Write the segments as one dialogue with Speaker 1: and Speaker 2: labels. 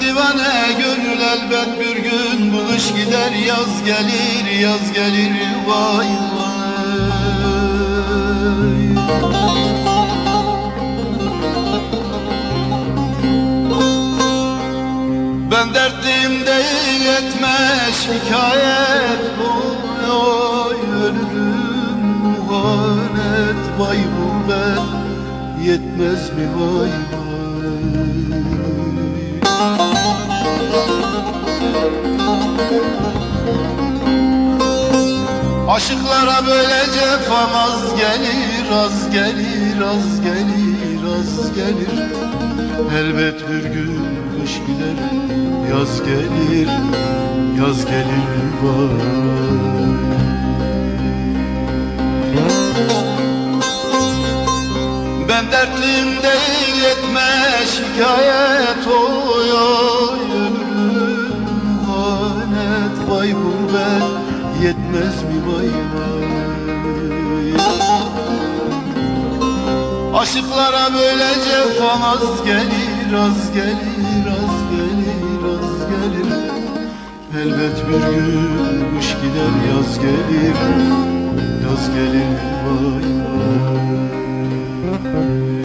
Speaker 1: divane Gönül elbet bir gün. Buluş gider Yaz gelir yaz gelir vay vay. Ben dertliyim değil yetmez hikayet Oy oy ölürüm muhanet Vay gurbet yetmez mi vay vay Aşıklara böyle cefa az gelir, az gelir, az gelir, az gelir. Elbet bir gün kış gider, yaz gelir, yaz gelir vay. Ben dertliyim değil yetmez şikayet oy ölürüm hanet vay gurbet yetmez mi vay vay? Aşıklara böyle cefa az gelir az gelir az gelir az gelir. Elbet bir gün kış gider yaz gelir yaz gelir vay vay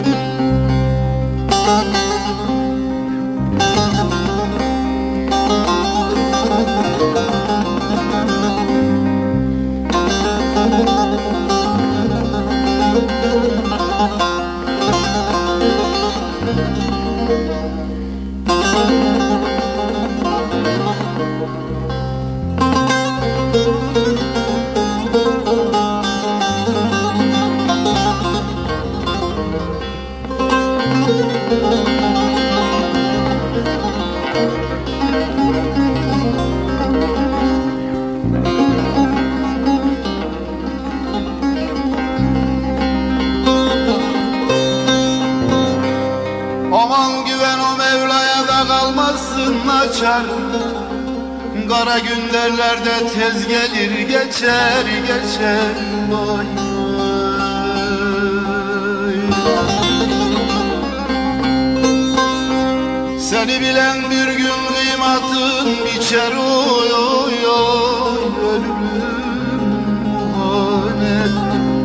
Speaker 1: Da kalmasın açar. Kara günlerlerde tez gelir geçer geçer. Vay Seni bilen bir gün kıymatın biçer. Oy oy oy. Ölürüm. Muhanet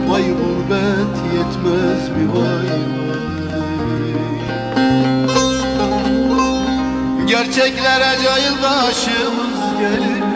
Speaker 1: Vay gurbet yetmez mi vay vay Gerçeklere cahil başımız gelir.